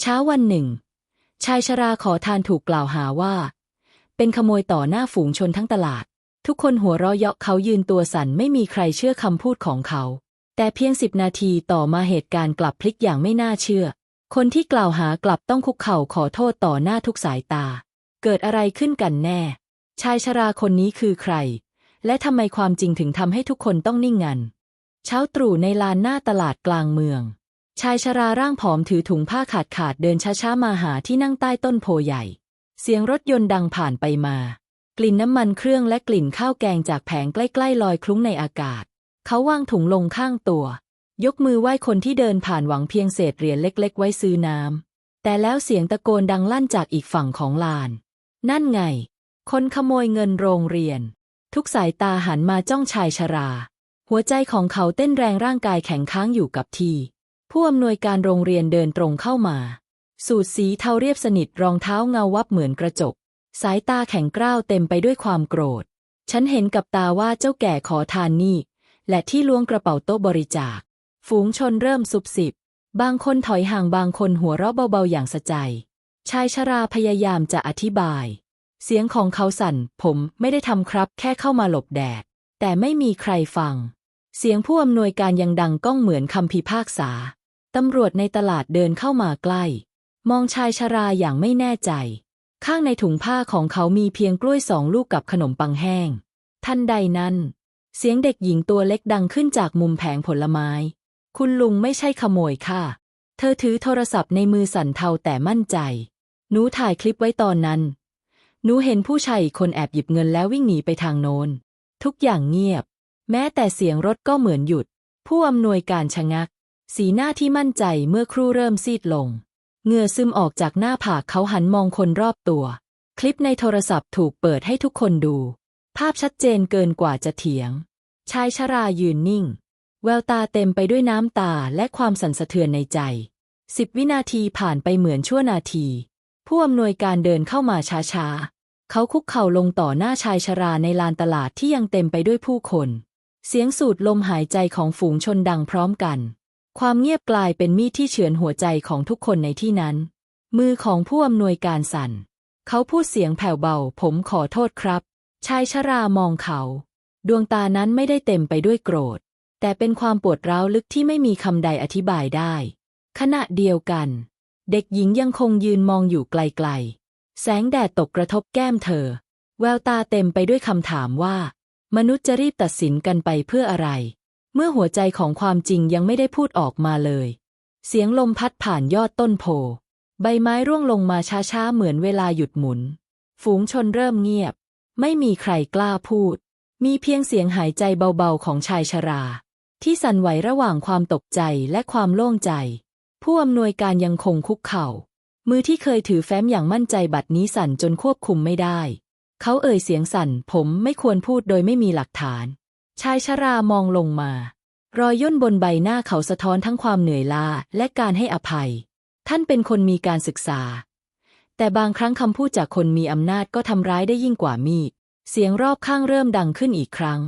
เช้าวันหนึ่ง ชายชราขอทานถูกกล่าวหาว่า เป็นขโมยต่อหน้าฝูงชนทั้งตลาด ทุกคนหัวเราะเยาะเขายืนตัวสั่นไม่มีใครเชื่อคำพูดของเขา แต่เพียงสิบนาทีต่อมาเหตุการณ์กลับพลิกอย่างไม่น่าเชื่อ คนที่กล่าวหากลับต้องคุกเข่าขอโทษต่อหน้าทุกสายตา เกิดอะไรขึ้นกันแน่ ชายชราคนนี้คือใคร และทำไมความจริงถึงทำให้ทุกคนต้องนิ่งงัน เช้าตรู่ในลานหน้าตลาดกลางเมือง ชายชราร่างผอมถือถุงผ้าขาดขาดๆเดินช้าๆมาหาที่นั่งใต้ต้นโพใหญ่ เสียงรถยนต์ดังผ่านไปมา กลิ่นน้ำมันเครื่องและกลิ่นข้าวแกงจากแผงใกล้ๆลอยคลุ้งในอากาศ เขาวางถุงลงข้างตัว ยกมือไหว้คนที่เดินผ่านหวังเพียงเศษเหรียญเล็ก ๆ ไว้ซื้อน้ำแต่แล้วเสียงตะโกนดังลั่นจากอีกฝั่งของลาน นั่นไง คนขโมยเงินโรงเรียน ทุกสายตาหันมาจ้องชายชรา หัวใจของเขาเต้นแรงร่างกายแข็งค้างอยู่กับที่ ผู้อำนวยการโรงเรียนเดินตรงเข้ามา สูทสีเทาเรียบสนิทรองเท้าเงาวับเหมือนกระจก สายตาแข็งกร้าวเต็มไปด้วยความโกรธ ฉันเห็นกับตาว่าเจ้าแก่ขอทานนี่ และที่ล้วงกระเป๋าโต๊ะบริจาค ฝูงชนเริ่มสุบสิบบางคนถอยห่างบางคนหัวเราะเบาๆอย่างสะใจ ชายชราพยายามจะอธิบาย เสียงของเขาสั่น ผมไม่ได้ทำครับ แค่เข้ามาหลบแดด แต่ไม่มีใครฟัง เสียงผู้อำนวยการยังดังก้องเหมือนคำพิพากษา ตำรวจในตลาดเดินเข้ามาใกล้ มองชายชราอย่างไม่แน่ใจ ข้างในถุงผ้าของเขามีเพียงกล้วยสองลูกกับขนมปังแห้ง ทันใดนั้น เสียงเด็กหญิงตัวเล็กดังขึ้นจากมุมแผงผลไม้ คุณลุงไม่ใช่ขโมยค่ะ เธอถือโทรศัพท์ในมือสั่นเทาแต่มั่นใจ หนูถ่ายคลิปไว้ตอนนั้น หนูเห็นผู้ชายคนแอบหยิบเงินแล้ววิ่งหนีไปทางโน้น ทุกอย่างเงียบ แม้แต่เสียงรถก็เหมือนหยุด ผู้อำนวยการชะงัก สีหน้าที่มั่นใจเมื่อครู่เริ่มซีดลงเหงื่อซึมออกจากหน้าผากเขาหันมองคนรอบตัว คลิปในโทรศัพท์ถูกเปิดให้ทุกคนดู ภาพชัดเจนเกินกว่าจะเถียง ชายชรายืนนิ่ง แววตาเต็มไปด้วยน้ำตาและความสั่นสะเทือนในใจสิบวินาทีผ่านไปเหมือนชั่วนาที ผู้อำนวยการเดินเข้ามาช้าๆ เขาคุกเข่าลงต่อหน้าชายชราในลานตลาดที่ยังเต็มไปด้วยผู้คน เสียงสูดลมหายใจของฝูงชนดังพร้อมกัน ความเงียบกลายเป็นมีดที่เฉือนหัวใจของทุกคนในที่นั้น มือของผู้อำนวยการสั่น เขาพูดเสียงแผ่วเบา ผมขอโทษครับ ชายชรามองเขา ดวงตานั้นไม่ได้เต็มไปด้วยโกรธ แต่เป็นความปวดร้าวลึกที่ไม่มีคำใดอธิบายได้ ขณะเดียวกัน เด็กหญิงยังคงยืนมองอยู่ไกลๆ แสงแดดตกกระทบแก้มเธอ แววตาเต็มไปด้วยคำถามว่า มนุษย์จะรีบตัดสินกันไปเพื่ออะไร เมื่อหัวใจของความจริงยังไม่ได้พูดออกมาเลย เสียงลมพัดผ่านยอดต้นโพ ใบไม้ร่วงลงมาช้าๆเหมือนเวลาหยุดหมุน ฝูงชนเริ่มเงียบ ไม่มีใครกล้าพูด มีเพียงเสียงหายใจเบาๆของชายชรา ที่สั่นไหวระหว่างความตกใจและความโล่งใจ ผู้อำนวยการยังคงคุกเข่า มือที่เคยถือแฟ้มอย่างมั่นใจบัดนี้สั่นจนควบคุมไม่ได้ เขาเอ่ยเสียงสั่น ผมไม่ควรพูดโดยไม่มีหลักฐาน ชายชรามองลงมา รอยย่นบนใบหน้าเขาสะท้อนทั้งความเหนื่อยล้าและการให้อภัย ท่านเป็นคนมีการศึกษา แต่บางครั้งคำพูดจากคนมีอำนาจก็ทำร้ายได้ยิ่งกว่ามีด เสียงรอบข้างเริ่มดังขึ้นอีกครั้ง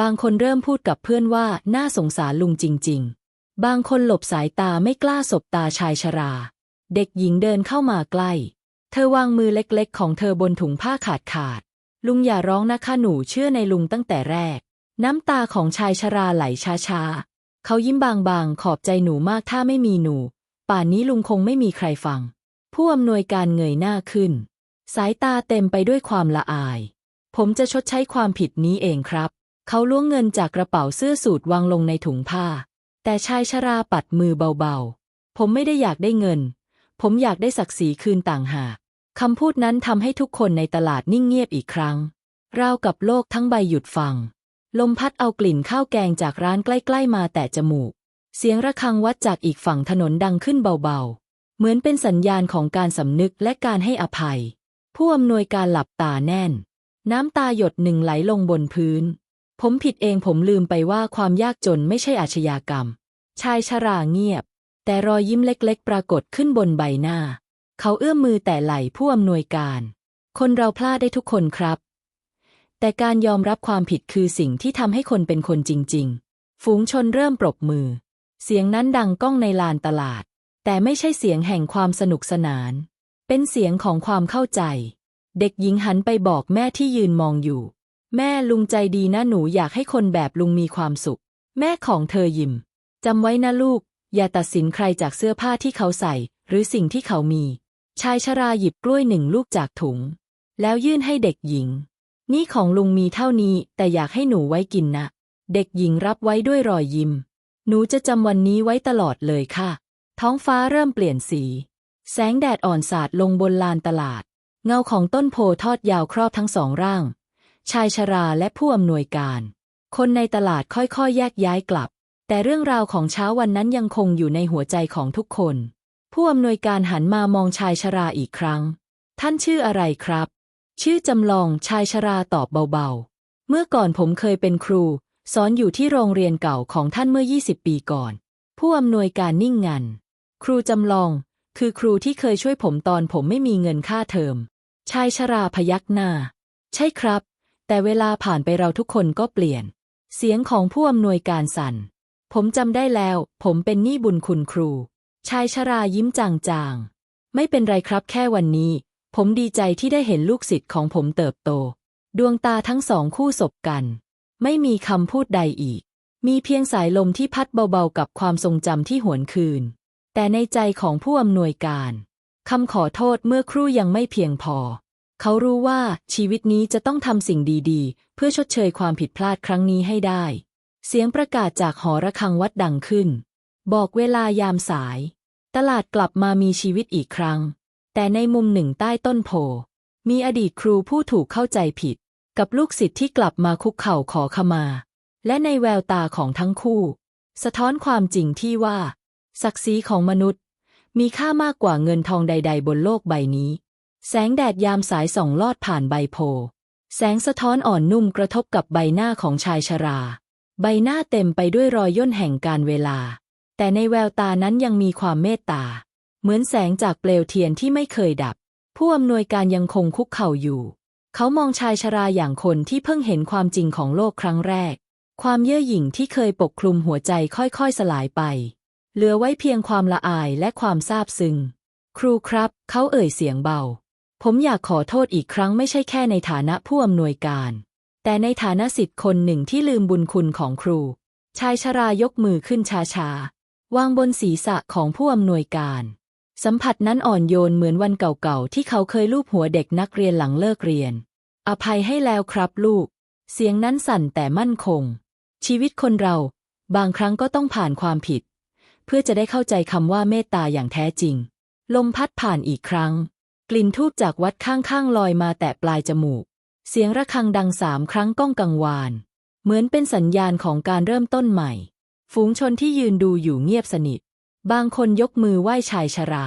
บางคนเริ่มพูดกับเพื่อนว่าน่าสงสารลุงจริง ๆ บางคนหลบสายตาไม่กล้าสบตาชายชรา เด็กหญิงเดินเข้ามาใกล้ เธอวางมือเล็กๆ ของเธอบนถุงผ้าขาดขาดลุงอย่าร้องนะคะหนูเชื่อในลุงตั้งแต่แรก น้ำตาของชายชราไหลช้าๆ เขายิ้มบางๆ ขอบใจหนูมากถ้าไม่มีหนู ป่านนี้ลุงคงไม่มีใครฟัง ผู้อำนวยการเงยหน้าขึ้น สายตาเต็มไปด้วยความละอาย ผมจะชดใช้ความผิดนี้เองครับ เขาล้วงเงินจากกระเป๋าเสื้อสูทวางลงในถุงผ้า แต่ชายชราปัดมือเบาๆ ผมไม่ได้อยากได้เงิน ผมอยากได้ศักดิ์ศรีคืนต่างหากคำพูดนั้นทำให้ทุกคนในตลาดนิ่งเงียบอีกครั้งราวกับโลกทั้งใบหยุดฟัง ลมพัดเอากลิ่นข้าวแกงจากร้านใกล้ๆมาแต่จมูก เสียงระฆังวัดจากอีกฝั่งถนนดังขึ้นเบาๆ เหมือนเป็นสัญญาณของการสำนึกและการให้อภัย ผู้อำนวยการหลับตาแน่น น้ำตาหยดหนึ่งไหลลงบนพื้น ผมผิดเองผมลืมไปว่าความยากจนไม่ใช่อาชญากรรม ชายชราเงียบ แต่รอยยิ้มเล็กๆ ปรากฏขึ้นบนใบหน้า เขาเอื้อมมือแต่ไหล่ผู้อำนวยการ คนเราพลาดได้ทุกคนครับ แต่การยอมรับความผิดคือสิ่งที่ทำให้คนเป็นคนจริง ๆ ฝูงชนเริ่มปรบมือ เสียงนั้นดังก้องในลานตลาด แต่ไม่ใช่เสียงแห่งความสนุกสนาน เป็นเสียงของความเข้าใจ เด็กหญิงหันไปบอกแม่ที่ยืนมองอยู่ แม่ลุงใจดีนะหนูอยากให้คนแบบลุงมีความสุข แม่ของเธอยิ้มจำไว้นะลูก อย่าตัดสินใครจากเสื้อผ้าที่เขาใส่ หรือสิ่งที่เขามี ชายชราหยิบกล้วยหนึ่งลูกจากถุง แล้วยื่นให้เด็กหญิง นี่ของลุงมีเท่านี้ แต่อยากให้หนูไว้กินนะ เด็กหญิงรับไว้ด้วยรอยยิ้ม หนูจะจำวันนี้ไว้ตลอดเลยค่ะ ท้องฟ้าเริ่มเปลี่ยนสี แสงแดดอ่อนสาดลงบนลานตลาด เงาของต้นโพทอดยาวครอบทั้งสองร่าง ชายชราและผู้อำนวยการ คนในตลาดค่อยๆ แยกย้ายกลับ แต่เรื่องราวของเช้าวันนั้นยังคงอยู่ในหัวใจของทุกคน ผู้อำนวยการหันมามองชายชราอีกครั้ง ท่านชื่ออะไรครับ ชื่อจำลองชายชราตอบเบาๆ เมื่อก่อนผมเคยเป็นครู สอนอยู่ที่โรงเรียนเก่าของท่านเมื่อ 20 ปีก่อน ผู้อำนวยการนิ่งงัน ครูจำลอง คือครูที่เคยช่วยผมตอนผมไม่มีเงินค่าเทอม ชายชราพยักหน้า ใช่ครับ แต่เวลาผ่านไปเราทุกคนก็เปลี่ยน เสียงของผู้อำนวยการสั่น ผมจำได้แล้ว ผมเป็นหนี้บุญคุณครู ชายชรายิ้มจางๆ ไม่เป็นไรครับแค่วันนี้ ผมดีใจที่ได้เห็นลูกศิษย์ของผมเติบโต ดวงตาทั้งสองคู่สบกัน ไม่มีคำพูดใดอีก มีเพียงสายลมที่พัดเบาๆกับความทรงจำที่หวนคืน แต่ในใจของผู้อำนวยการคำขอโทษเมื่อครู่ยังไม่เพียงพอ เขารู้ว่าชีวิตนี้จะต้องทำสิ่งดีๆ เพื่อชดเชยความผิดพลาดครั้งนี้ให้ได้ เสียงประกาศจากหอระฆังวัดดังขึ้น บอกเวลายามสาย ตลาดกลับมามีชีวิตอีกครั้ง แต่ในมุมหนึ่งใต้ต้นโพ มีอดีตครูผู้ถูกเข้าใจผิด กับลูกศิษย์ที่กลับมาคุกเข่าขอขมา และในแววตาของทั้งคู่ สะท้อนความจริงที่ว่า ศักดิ์ศรีของมนุษย์ มีค่ามากกว่าเงินทองใด ๆ บนโลกใบนี้ แสงแดดยามสายส่องลอดผ่านใบโพ แสงสะท้อนอ่อนนุ่มกระทบกับใบหน้าของชายชรา ใบหน้าเต็มไปด้วยรอยย่นแห่งการเวลา แต่ในแววตานั้นยังมีความเมตตา เหมือนแสงจากเปลวเทียนที่ไม่เคยดับ ผู้อำนวยการยังคงคุกเข่าอยู่ เขามองชายชราอย่างคนที่เพิ่งเห็นความจริงของโลกครั้งแรก ความเย่อหยิ่งที่เคยปกคลุมหัวใจค่อยๆสลายไป เหลือไว้เพียงความละอายและความซาบซึ้งครูครับ เขาเอ่ยเสียงเบา ผมอยากขอโทษอีกครั้งไม่ใช่แค่ในฐานะผู้อำนวยการ แต่ในฐานะสิทธิ์คนหนึ่งที่ลืมบุญคุณของครู ชายชรายกมือขึ้นช้าๆวางบนศีรษะของผู้อำนวยการ สัมผัสนั้นอ่อนโยนเหมือนวันเก่าๆ ที่เขาเคยลูบหัวเด็กนักเรียนหลังเลิกเรียน อภัยให้แล้วครับลูก เสียงนั้นสั่นแต่มั่นคง ชีวิตคนเรา บางครั้งก็ต้องผ่านความผิด เพื่อจะได้เข้าใจคำว่าเมตตาอย่างแท้จริง ลมพัดผ่านอีกครั้ง กลิ่นทูบจากวัดข้างๆลอยมาแตะปลายจมูก เสียงระฆังดังสามครั้งก้องกังวาน เหมือนเป็นสัญญาณของการเริ่มต้นใหม่ ฝูงชนที่ยืนดูอยู่เงียบสนิท บางคนยกมือไหว้ชายชรา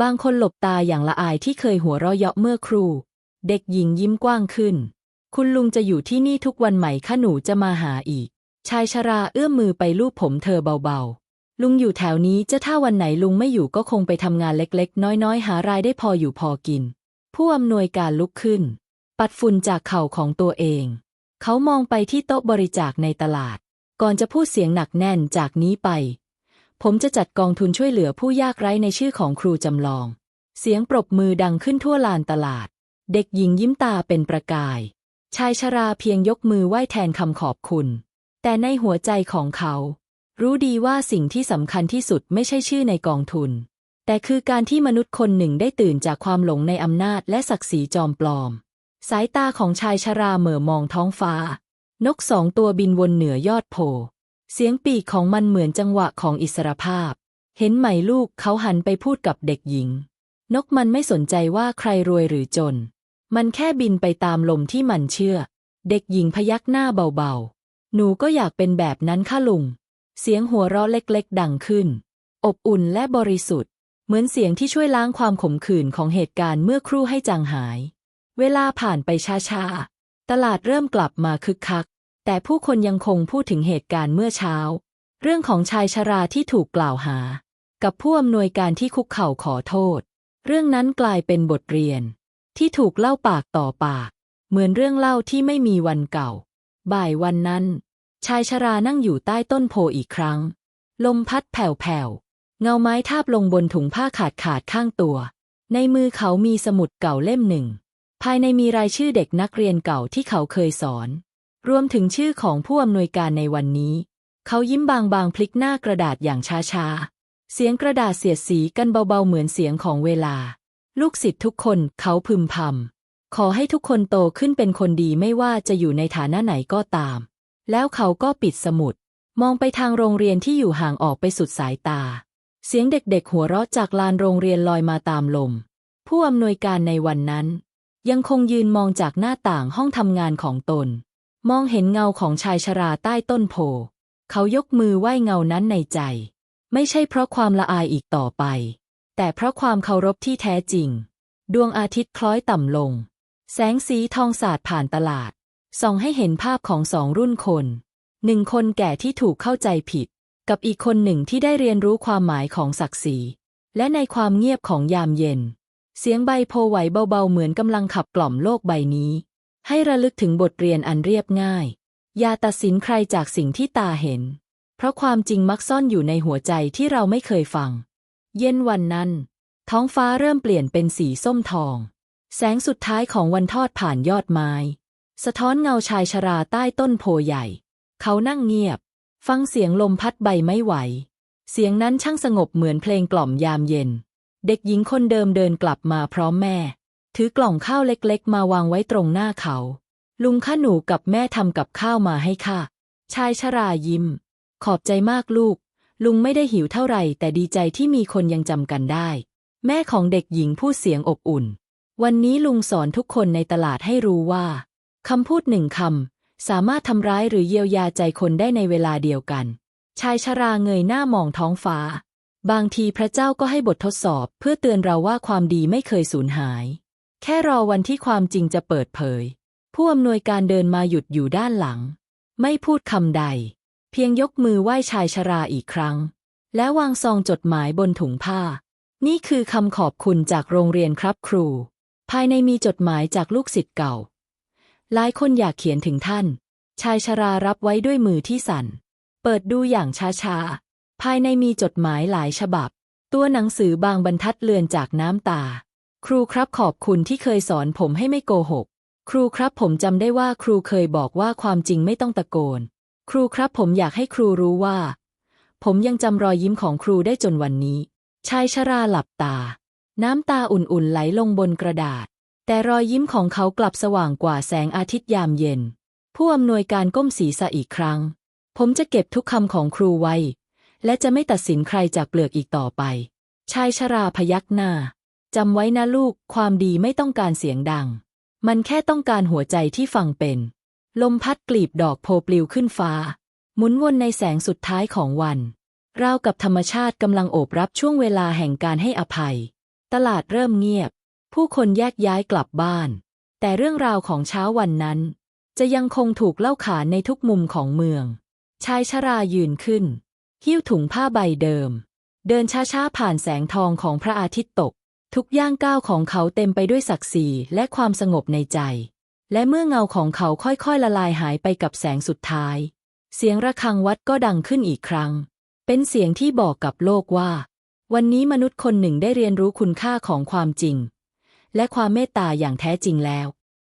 บางคนหลบตาอย่างละอายที่เคยหัวเราะเยาะเมื่อครู่ เด็กหญิงยิ้มกว้างขึ้น คุณลุงจะอยู่ที่นี่ทุกวันไหมคะหนูจะมาหาอีก ชายชราเอื้อมมือไปลูบผมเธอเบาๆ ลุงอยู่แถวนี้จะถ้าวันไหนลุงไม่อยู่ก็คงไปทำงานเล็กๆ น้อยๆ หารายได้พออยู่พอกิน ผู้อำนวยการลุกขึ้น ปัดฝุ่นจากเข่าของตัวเอง เขามองไปที่โต๊ะบริจาคในตลาด ก่อนจะพูดเสียงหนักแน่นจากนี้ไป ผมจะจัดกองทุนช่วยเหลือผู้ยากไร้ในชื่อของครูจำลอง เสียงปรบมือดังขึ้นทั่วลานตลาด เด็กหญิงยิ้มตาเป็นประกาย ชายชราเพียงยกมือไหว้แทนคำขอบคุณ แต่ในหัวใจของเขา รู้ดีว่าสิ่งที่สำคัญที่สุดไม่ใช่ชื่อในกองทุน แต่คือการที่มนุษย์คนหนึ่งได้ตื่นจากความหลงในอำนาจและศักดิ์ศรีจอมปลอม สายตาของชายชราเหม่อมองท้องฟ้า นกสองตัวบินวนเหนือยอดโพ เสียงปีกของมันเหมือนจังหวะของอิสรภาพ เห็นไหมลูกเขาหันไปพูดกับเด็กหญิง นกมันไม่สนใจว่าใครรวยหรือจน มันแค่บินไปตามลมที่มันเชื่อ เด็กหญิงพยักหน้าเบาๆ หนูก็อยากเป็นแบบนั้นค่ะลุง เสียงหัวเราะเล็กๆ ดังขึ้น อบอุ่นและบริสุทธิ์ เหมือนเสียงที่ช่วยล้างความขมขื่นของเหตุการณ์เมื่อครู่ให้จางหาย เวลาผ่านไปช้าๆ ตลาดเริ่มกลับมาคึกคัก แต่ผู้คนยังคงพูดถึงเหตุการณ์เมื่อเช้า เรื่องของชายชราที่ถูกกล่าวหา กับผู้อำนวยการที่คุกเข่าขอโทษ เรื่องนั้นกลายเป็นบทเรียน ที่ถูกเล่าปากต่อปาก เหมือนเรื่องเล่าที่ไม่มีวันเก่า บ่ายวันนั้น ชายชรานั่งอยู่ใต้ต้นโพอีกครั้ง ลมพัดแผ่วๆเงาไม้ทาบลงบนถุงผ้าขาดขาดข้างตัว ในมือเขามีสมุดเก่าเล่มหนึ่ง ภายในมีรายชื่อเด็กนักเรียนเก่าที่เขาเคยสอน รวมถึงชื่อของผู้อำนวยการในวันนี้ เขายิ้มบางๆพลิกหน้ากระดาษอย่างช้าๆ เสียงกระดาษเสียดสีกันเบาๆเหมือนเสียงของเวลา ลูกศิษย์ทุกคนเขาพึมพำขอให้ทุกคนโตขึ้นเป็นคนดีไม่ว่าจะอยู่ในฐานะไหนก็ตาม แล้วเขาก็ปิดสมุด มองไปทางโรงเรียนที่อยู่ห่างออกไปสุดสายตา เสียงเด็กๆหัวเราะจากลานโรงเรียนลอยมาตามลม ผู้อำนวยการในวันนั้น ยังคงยืนมองจากหน้าต่างห้องทำงานของตน มองเห็นเงาของชายชราใต้ต้นโพ เขายกมือไหว้เงานั้นในใจ ไม่ใช่เพราะความละอายอีกต่อไป แต่เพราะความเคารพที่แท้จริง ดวงอาทิตย์คล้อยต่ำลง แสงสีทองสาดผ่านตลาด ส่องให้เห็นภาพของสองรุ่นคน หนึ่งคนแก่ที่ถูกเข้าใจผิด กับอีกคนหนึ่งที่ได้เรียนรู้ความหมายของศักดิ์ศรี และในความเงียบของยามเย็น เสียงใบโพไหวเบาๆเหมือนกำลังขับกล่อมโลกใบนี้ ให้ระลึกถึงบทเรียนอันเรียบง่าย อย่าตัดสินใครจากสิ่งที่ตาเห็น เพราะความจริงมักซ่อนอยู่ในหัวใจที่เราไม่เคยฟัง เย็นวันนั้น ท้องฟ้าเริ่มเปลี่ยนเป็นสีส้มทอง แสงสุดท้ายของวันทอดผ่านยอดไม้ สะท้อนเงาชายชราใต้ต้นโพใหญ่ เขานั่งเงียบ ฟังเสียงลมพัดใบไม้ไหว เสียงนั้นช่างสงบเหมือนเพลงกล่อมยามเย็น เด็กหญิงคนเดิมเดินกลับมาพร้อมแม่ ถือกล่องข้าวเล็กๆ มาวางไว้ตรงหน้าเขา ลุงข้าหนูกับแม่ทำกับข้าวมาให้ค่ะ ชายชรายิ้ม ขอบใจมากลูก ลุงไม่ได้หิวเท่าไหร่ แต่ดีใจที่มีคนยังจำกันได้ แม่ของเด็กหญิงพูดเสียงอบอุ่น วันนี้ลุงสอนทุกคนในตลาดให้รู้ว่าคำพูดหนึ่งคำ สามารถทำร้ายหรือเยียวยาใจคนได้ในเวลาเดียวกัน ชายชราเงยหน้ามองท้องฟ้า บางทีพระเจ้าก็ให้บททดสอบ เพื่อเตือนเราว่าความดีไม่เคยสูญหาย แค่รอวันที่ความจริงจะเปิดเผย ผู้อำนวยการเดินมาหยุดอยู่ด้านหลัง ไม่พูดคำใด เพียงยกมือไหว้ชายชราอีกครั้ง แล้ววางซองจดหมายบนถุงผ้า นี่คือคำขอบคุณจากโรงเรียนครับครู ภายในมีจดหมายจากลูกศิษย์เก่า หลายคนอยากเขียนถึงท่าน ชายชรารับไว้ด้วยมือที่สั่น เปิดดูอย่างช้าๆ ภายในมีจดหมายหลายฉบับ ตัวหนังสือบางบรรทัดเลือนจากน้ำตา ครูครับขอบคุณที่เคยสอนผมให้ไม่โกหก ครูครับผมจำได้ว่าครูเคยบอกว่าความจริงไม่ต้องตะโกน ครูครับผมอยากให้ครูรู้ว่า ผมยังจำรอยยิ้มของครูได้จนวันนี้ ชายชราหลับตา น้ำตาอุ่นๆไหลลงบนกระดาษ แต่รอยยิ้มของเขากลับสว่างกว่าแสงอาทิตย์ยามเย็น ผู้อำนวยการก้มศีรษะอีกครั้ง ผมจะเก็บทุกคำของครูไว้ และจะไม่ตัดสินใครจากเปลือกอีกต่อไป ชายชราพยักหน้า จำไว้นะลูก ความดีไม่ต้องการเสียงดัง มันแค่ต้องการหัวใจที่ฟังเป็น ลมพัดกลีบดอกโพปลิวขึ้นฟ้า หมุนวนในแสงสุดท้ายของวัน ราวกับธรรมชาติกำลังโอบรับช่วงเวลาแห่งการให้อภัย ตลาดเริ่มเงียบ ผู้คนแยกย้ายกลับบ้าน แต่เรื่องราวของเช้าวันนั้น จะยังคงถูกเล่าขานในทุกมุมของเมือง ชายชรายืนขึ้น หิ้วถุงผ้าใบเดิม เดินช้าๆผ่านแสงทองของพระอาทิตย์ตก ทุกย่างก้าวของเขาเต็มไปด้วยศักดิ์ศรีและความสงบในใจ และเมื่อเงาของเขาค่อยๆละลายหายไปกับแสงสุดท้าย เสียงระฆังวัดก็ดังขึ้นอีกครั้ง เป็นเสียงที่บอกกับโลกว่า วันนี้มนุษย์คนหนึ่งได้เรียนรู้คุณค่าของความจริง และความเมตตาอย่างแท้จริงแล้ว